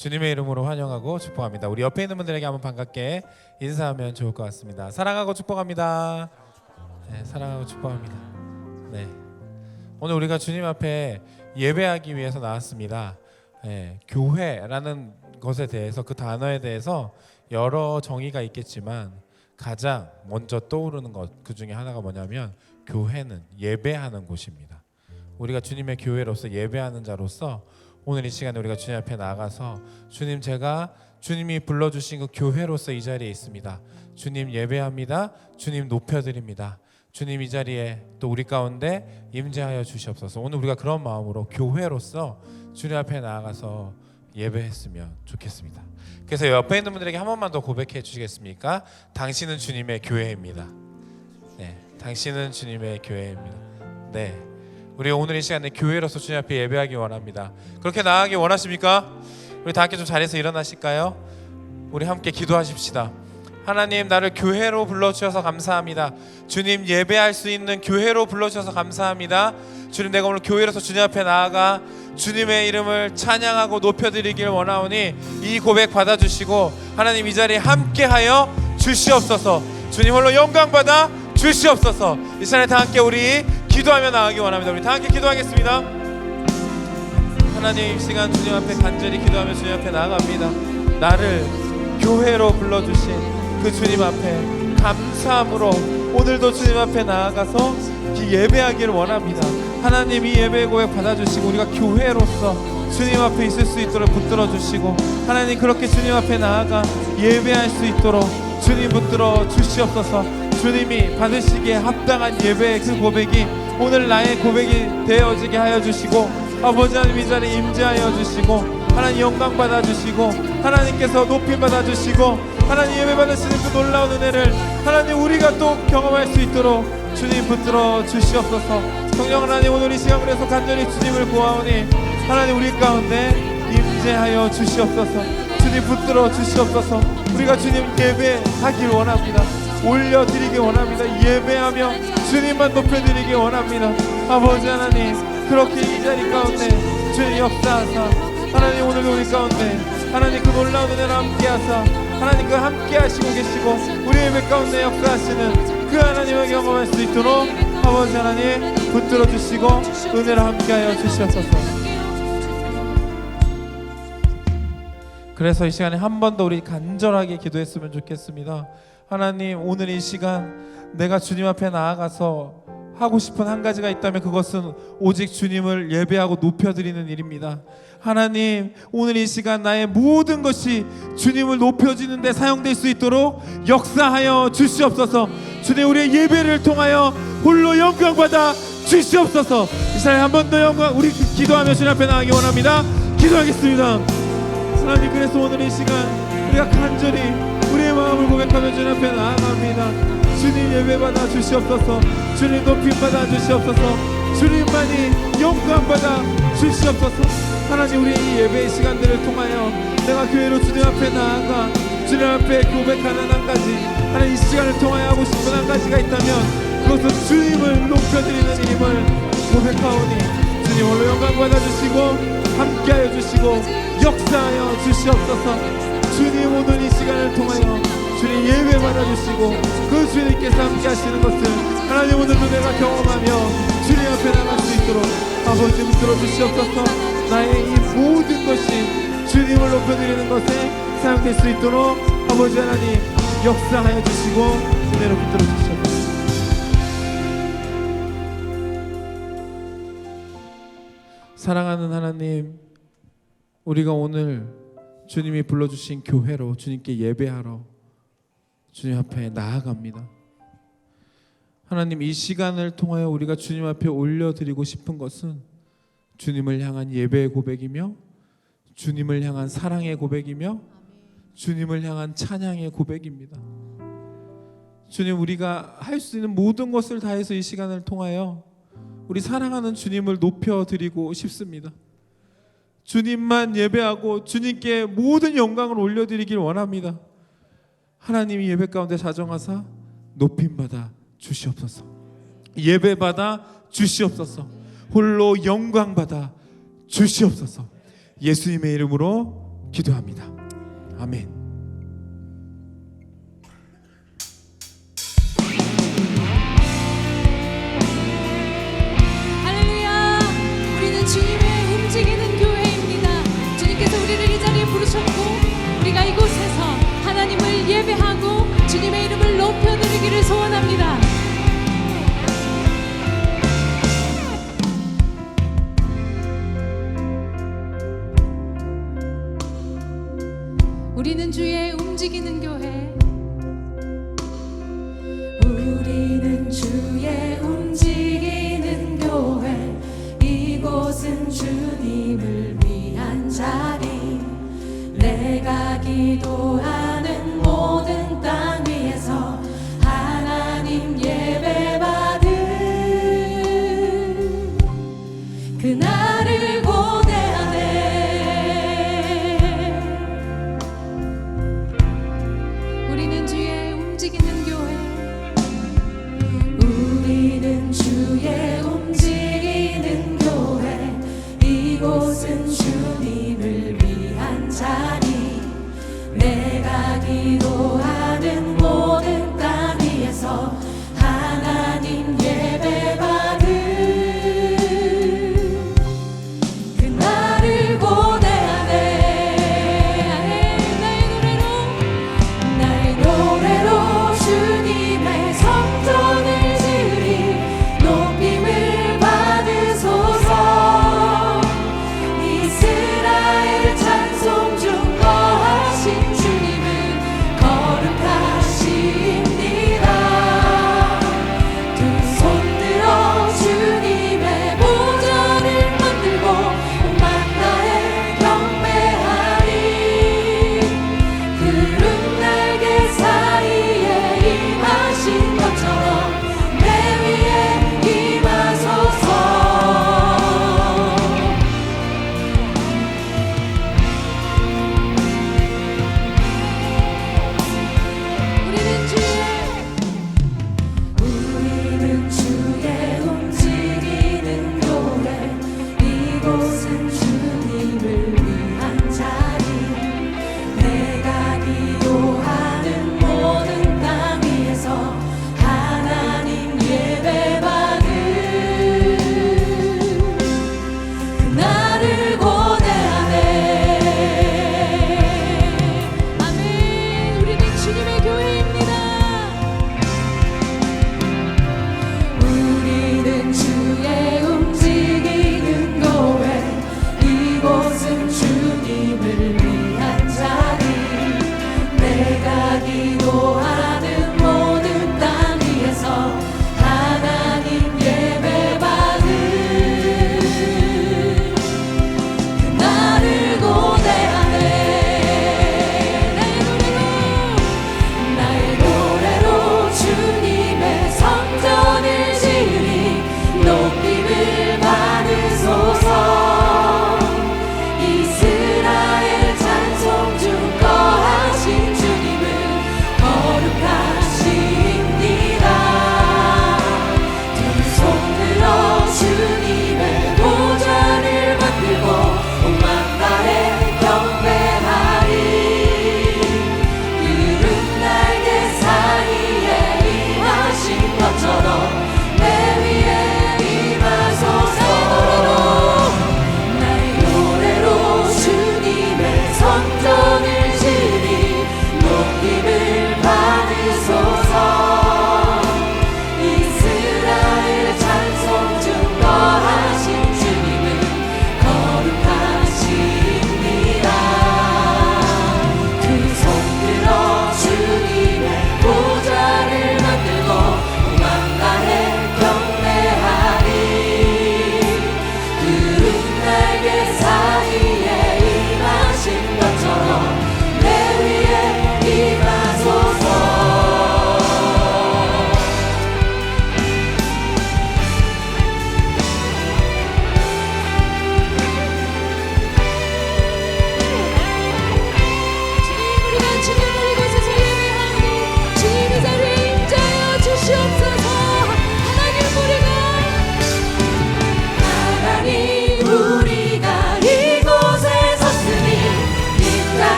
주님의 이름으로 환영하고 축복합니다. 우리 옆에 있는 분들에게 한번 반갑게 인사하면 좋을 것 같습니다. 사랑하고 축복합니다. 네, 사랑하고 축복합니다. 네. 오늘 우리가 주님 앞에 예배하기 위해서 나왔습니다. 네, 교회라는 것에 대해서 그 단어에 대해서 여러 정의가 있겠지만 가장 먼저 떠오르는 것 그 중에 하나가 뭐냐면 교회는 예배하는 곳입니다. 우리가 주님의 교회로서 예배하는 자로서 오늘 이 시간에 우리가 주님 앞에 나가서 주님 제가 주님이 불러주신 그 교회로서 이 자리에 있습니다. 주님 예배합니다. 주님 높여드립니다. 주님 이 자리에 또 우리 가운데 임재하여 주시옵소서. 오늘 우리가 그런 마음으로 교회로서 주님 앞에 나아가서 예배했으면 좋겠습니다. 그래서 옆에 있는 분들에게 한 번만 더 고백해 주시겠습니까? 당신은 주님의 교회입니다. 네, 당신은 주님의 교회입니다. 네, 우리 오늘 이 시간에 교회로서 주님 앞에 예배하기 원합니다. 그렇게 나아가기 원하십니까? 우리 다 함께 좀 자리에서 일어나실까요? 우리 함께 기도하십시다. 하나님 나를 교회로 불러주셔서 감사합니다. 주님 예배할 수 있는 교회로 불러주셔서 감사합니다. 주님 내가 오늘 교회로서 주님 앞에 나아가 주님의 이름을 찬양하고 높여드리길 원하오니 이 고백 받아주시고 하나님 이 자리에 함께하여 주시옵소서. 주님 홀로 영광 받아 주시옵소서. 이 시간에 다 함께 우리 기도하며 나가기 원합니다. 우리 다 함께 기도하겠습니다. 하나님 이 시간 주님 앞에 간절히 기도하며 주님 앞에 나아갑니다. 나를 교회로 불러주신 그 주님 앞에 감사함으로 오늘도 주님 앞에 나아가서 이 예배하기를 원합니다. 하나님 이 예배 고백 받아주시고 우리가 교회로서 주님 앞에 있을 수 있도록 붙들어 주시고 하나님 그렇게 주님 앞에 나아가 예배할 수 있도록 주님 붙들어 주시옵소서. 주님이 받으시기에 합당한 예배의 그 고백이 오늘 나의 고백이 되어지게 하여 주시고 아버지 하나님 이 자리에 임재하여 주시고 하나님 영광 받아 주시고 하나님께서 높임 받아 주시고 하나님 예배 받으시는 그 놀라운 은혜를 하나님 우리가 또 경험할 수 있도록 주님 붙들어 주시옵소서. 성령 하나님 오늘 이 시간 그래서 간절히 주님을 구하오니 하나님 우리 가운데 임재하여 주시옵소서. 주님 붙들어 주시옵소서. 우리가 주님 예배하길 원합니다 올려드리기 원합니다. 예배하며 주님만 높여드리기 원합니다. 아버지 하나님 그렇게 이 자리 가운데 주님 역사하사 하나님 오늘 우리 가운데 하나님 그 놀라운 은혜를 함께하사 하나님 그 함께 하시고 계시고 우리 예배 가운데 역사하시는 그 하나님을 경험할 수 있도록 아버지 하나님 붙들어 주시고 은혜를 함께하여 주시옵소서. 그래서 이 시간에 한 번 더 우리 간절하게 기도했으면 좋겠습니다 하나님 오늘 이 시간 내가 주님 앞에 나아가서 하고 싶은 한 가지가 있다면 그것은 오직 주님을 예배하고 높여드리는 일입니다. 하나님, 오늘 이 시간 나의 모든 것이 주님을 높여주는 데 사용될 수 있도록 역사하여 주시옵소서. 주님 우리의 예배를 통하여 홀로 영광 받아 주시옵소서. 이 시간에 한번 더 영광 우리 기도하며 주님 앞에 나가기 원합니다. 기도하겠습니다. 하나님 그래서 오늘 이 시간 우리가 간절히 마음을 고백하며 주님 앞에 나아갑니다. 주님 예배 받아 주시옵소서. 주님 높임 받아 주시옵소서. 주님만이 영광 받아 주시옵소서. 하나님 우리 이 예배의 시간들을 통하여 내가 교회로 주님 앞에 나아가 주님 앞에 고백하는 한 가지 하나님 이 시간을 통하여 하고 싶은 한 가지가 있다면 그것은 주님을 높여드리는 힘을 고백하오니 주님 홀로 영광 받아 주시고 함께하여 주시고 역사하여 주시옵소서 주님 오늘 이 시간을 통하여 주님 예배 받아주시고 그 주님께서 함께 하시는 것을 하나님 오늘도 내가 경험하며 주님 앞에 나갈 수 있도록 아버지 붙들어 주시옵소서. 나의 이 모든 것이 주님을 높여드리는 것에 사용될 수 있도록 아버지 하나님 역사하여 주시고 은혜로 붙들어 주시옵소서. 사랑하는 하나님 우리가 오늘 주님이 불러주신 교회로 주님께 예배하러 주님 앞에 나아갑니다. 하나님 이 시간을 통하여 우리가 주님 앞에 올려드리고 싶은 것은 주님을 향한 예배의 고백이며 주님을 향한 사랑의 고백이며 주님을 향한 찬양의 고백입니다. 주님 우리가 할 수 있는 모든 것을 다해서 이 시간을 통하여 우리 사랑하는 주님을 높여드리고 싶습니다. 주님만 예배하고 주님께 모든 영광을 올려드리길 원합니다. 하나님이 예배 가운데 자정하사 높임 받아 주시옵소서. 예배 받아 주시옵소서. 홀로 영광 받아 주시옵소서. 예수님의 이름으로 기도합니다. 아멘. 주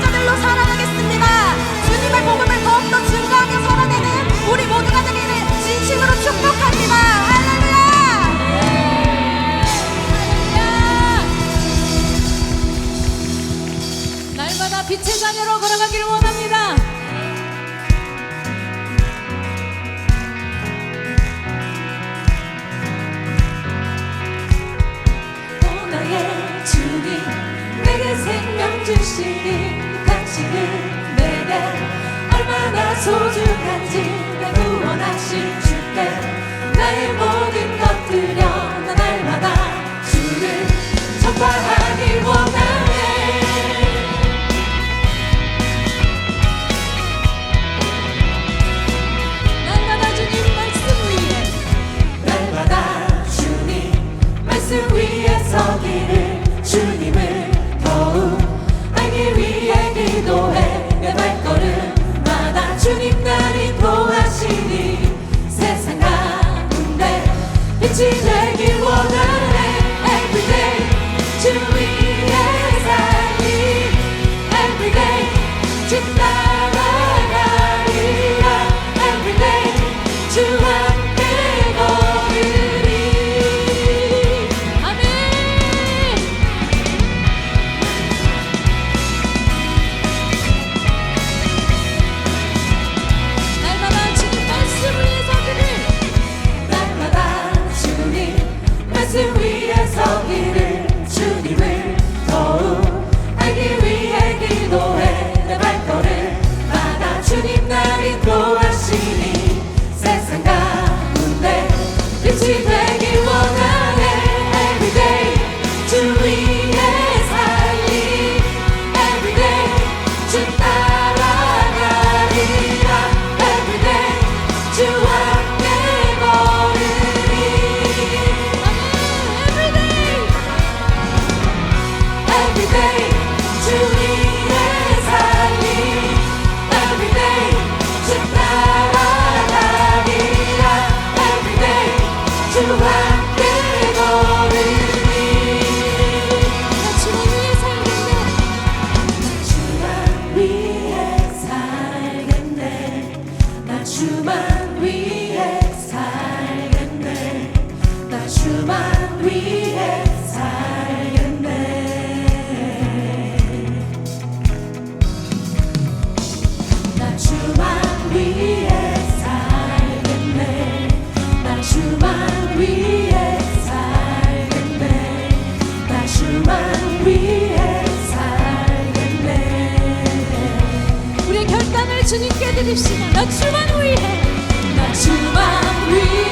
자들로 살아가겠습니다. 주님의 복음을 더욱더 증거하며 살아내는 우리 모두가 되기를 진심으로 축복합니다. 할렐루야! 날마다 빛의 자녀로 걸어가기를 원합니다. 오 나의 주님 내게 생명 주시니 얼마나 소중한지 내 구원하실 주께 나의 모든 것들여 난 날마다 주를 전파하 주님께 드립시다. 나 주만 위해. breathe.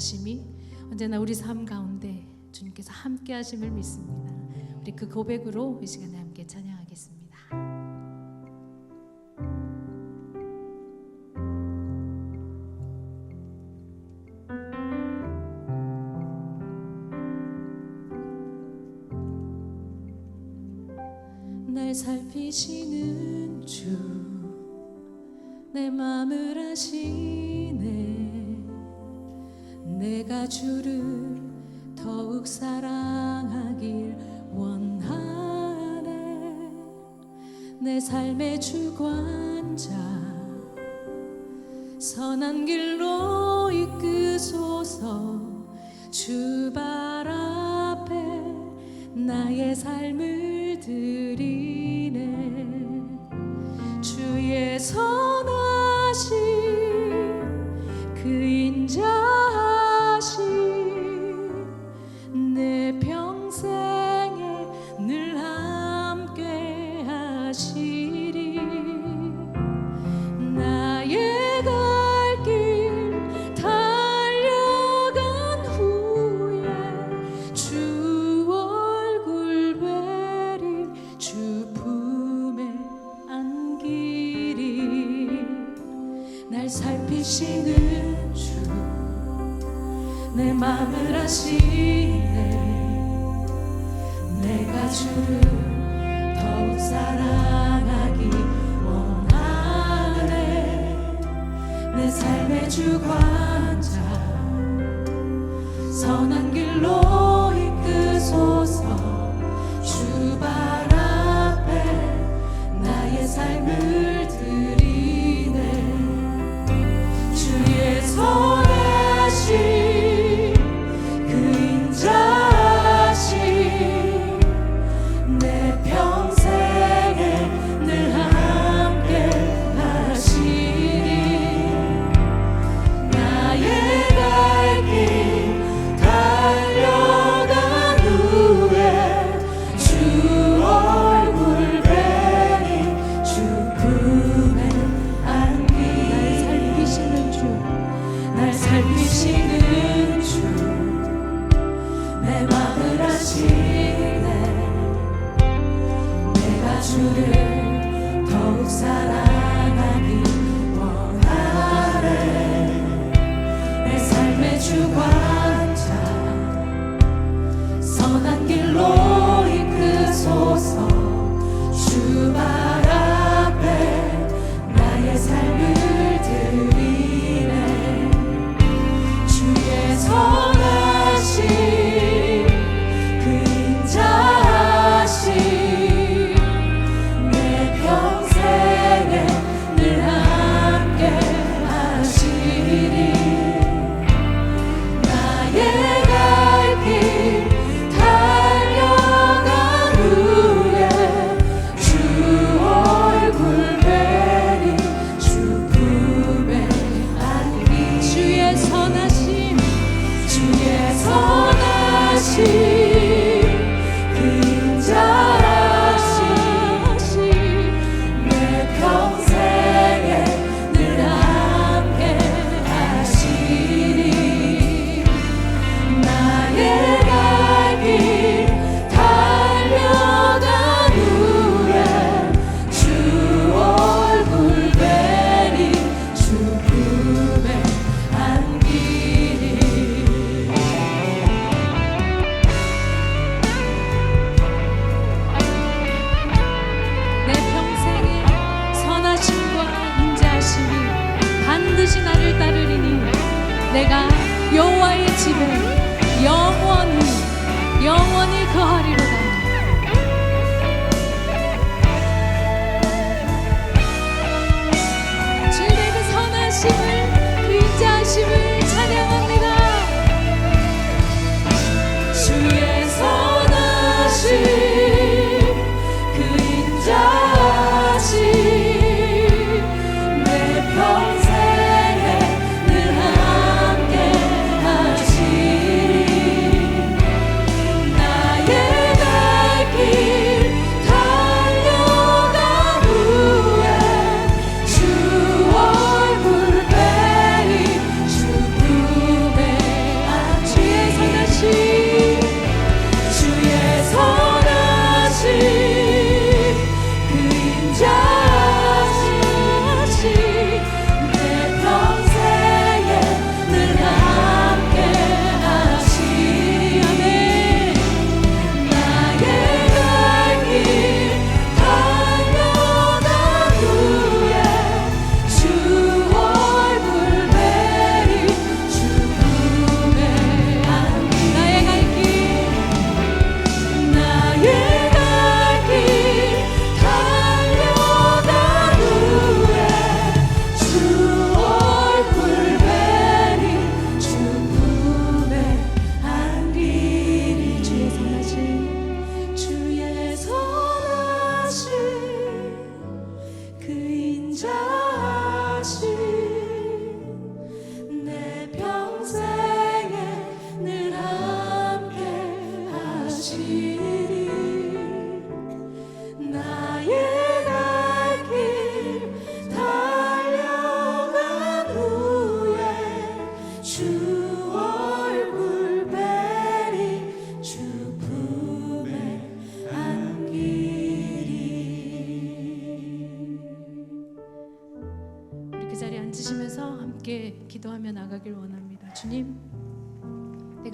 하심이 언제나 우리 삶 가운데 주님께서 함께 하심을 믿습니다. 우리 그 고백으로 이 시간에 함께 찬양하겠습니다. 날 살피시는 주 내 마음을 아시는 주를 더욱 사랑하길 원하네. 내 삶의 주관자 선한 길로 see.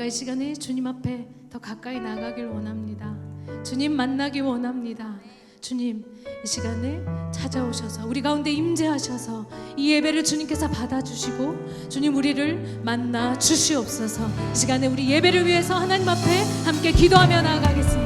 이 시간에 주님 앞에 더 가까이 나가길 원합니다. 주님 만나기 원합니다. 주님 이 시간에 찾아오셔서 우리 가운데 임재하셔서 이 예배를 주님께서 받아주시고 주님 우리를 만나 주시옵소서 이 시간에 우리 예배를 위해서 하나님 앞에 함께 기도하며 나아가겠습니다